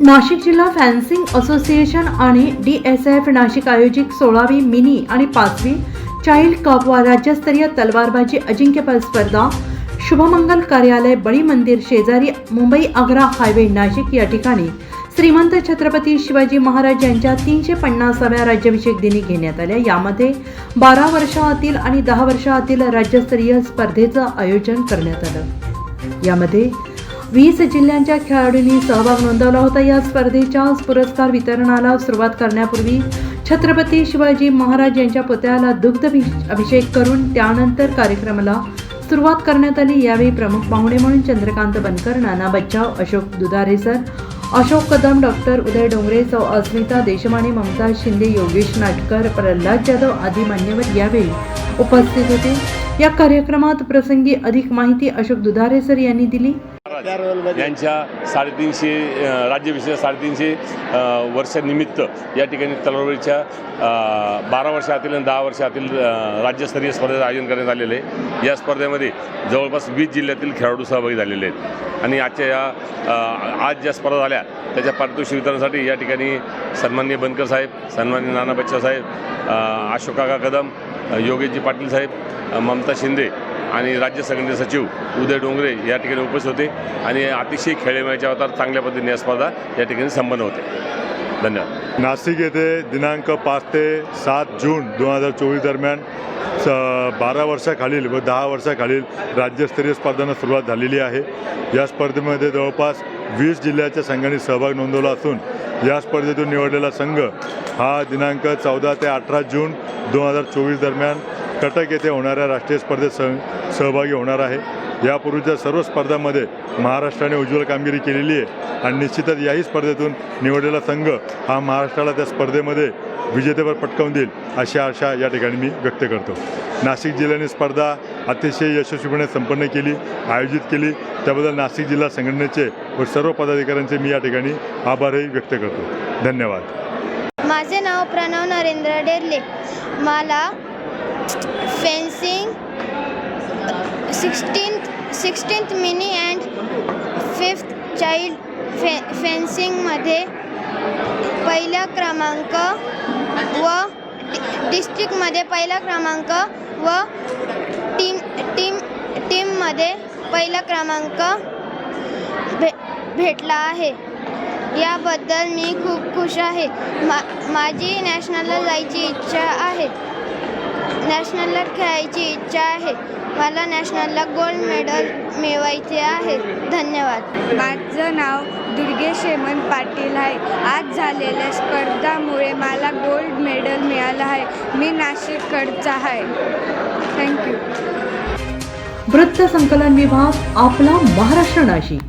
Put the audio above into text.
नाशिक जिल्हा fencing association आणि D S F Nashik आयोजित सोळावी मिनी आणि पाचवी चाइल्ड कप व राज्यस्तरीय तलवारबाजी अजिंक्यपद स्पर्धा शुभमंगल कार्यालय बळी मंदिर शेजारी मुंबई आग्रा हायवे नाशिक या ठिकाणी श्रीमंत छत्रपती शिवाजी महाराज यांच्या तीनशे पन्नासाव्या राज्याभिषेक दिनी घेण्यात आल्या. यामध्ये बारा वर्षाआतील आणि दहा वर्षाआतील राज्यस्तरीय स्पर्धेचं आयोजन करण्यात आलं. यामध्ये वीस जिल्ह्यांच्या खेळाडूंनी सहभाग नोंदवला होता. या स्पर्धेच्या पुरस्कार वितरणाला सुरुवात करण्यापूर्वी छत्रपती शिवाजी महाराज यांच्या पुतळ्याला दुग्ध अभिषेक करून त्यानंतर कार्यक्रमाला सुरुवात करण्यात आली. यावेळी प्रमुख पाहुणे म्हणून चंद्रकांत बनकर नाना बच्चाव अशोक दुधारे सर अशोक कदम डॉक्टर उदय डोंगरे सौ अस्मिता देशमाने ममता शिंदे योगेश नाटकर प्रल्हाद जाधव आदी मान्यवर यावेळी उपस्थित होते. या कार्यक्रमात प्रसंगी अधिक माहिती अशोक दुधारे सर यांनी दिली. महाराज यांच्या साडेतीनशे राज्याभिषेक साडेतीनशे वर्षानिमित्त या ठिकाणी तलवारीच्या बारा वर्षातील आणि दहा वर्षातील राज्यस्तरीय स्पर्धेचं आयोजन करण्यात आलेलं आहे. या स्पर्धेमध्ये जवळपास वीस जिल्ह्यातील खेळाडू सहभागी झालेले आहेत. आणि आजच्या या आज ज्या स्पर्धा झाल्या त्याच्या पारितोषिक वितरणासाठी या ठिकाणी सन्मान्य बनकर साहेब सन्मान्य नाना बच्चा साहेब अशोकाका कदम योगेशजी पाटील साहेब ममता शिंदे आणि राज्य संघटने सचिव उदय डोंगरे या ठिकाणी उपस्थित होते आणि अतिशय खेळीमेळीच्या अवतार चांगल्या पद्धतीने या स्पर्धा या ठिकाणी संपन्न होते. धन्यवाद. नाशिक येथे दिनांक पाच ते सात जून दोन हजार चोवीस दरम्यान स बारा वर्षाखालील व दहा वर्षाखालील राज्यस्तरीय स्पर्धांना सुरुवात झालेली आहे. या स्पर्धेमध्ये जवळपास वीस जिल्ह्याच्या संघांनी सहभाग नोंदवला असून या स्पर्धेतून निवडलेला संघ हा दिनांक चौदा ते अठरा जून दोन हजार चोवीस दरम्यान कटक येथे होणाऱ्या राष्ट्रीय स्पर्धेत सह सहभागी होणार आहे. यापूर्वीच्या सर्व स्पर्धांमध्ये महाराष्ट्राने उज्ज्वल कामगिरी केलेली आहे आणि निश्चितच याही स्पर्धेतून निवडलेला संघ हा महाराष्ट्राला त्या स्पर्धेमध्ये विजेतेपद पटकावून देईल अशी आशा या ठिकाणी मी व्यक्त करतो. नाशिक जिल्ह्याने स्पर्धा अतिशय यशस्वीपणे संपन्न केली आयोजित केली. त्याबद्दल नाशिक जिल्हा संघटनेचे व सर्व पदाधिकाऱ्यांचे मी या ठिकाणी आभारही व्यक्त करतो. धन्यवाद. माझे नाव प्रणव नरेंद्र डेरले. मला fencing sixteenth sixteenth mini and fifth child फे फेन्सिंगमध्ये पहिला क्रमांक व डिस्ट्रिक्टमध्ये पहिला क्रमांक व टीम टीम टीममध्ये पहिला क्रमांक भे भेटला आहे. याबद्दल मी खूप खुश आहे. मा माझी नॅशनलला जायची इच्छा आहे. नॅशनलला खेळायची इच्छा आहे. मला नॅशनलला गोल्ड मेडल मिळवायचे आहे. धन्यवाद. माझं नाव दुर्गेश हेमंत पाटील आहे. आज झालेल्या स्पर्धामुळे मला गोल्ड मेडल मिळालं आहे. मी नाशिककडचा आहे. थँक्यू वृत्त संकलन विभाग आपला महाराष्ट्र नाशिक.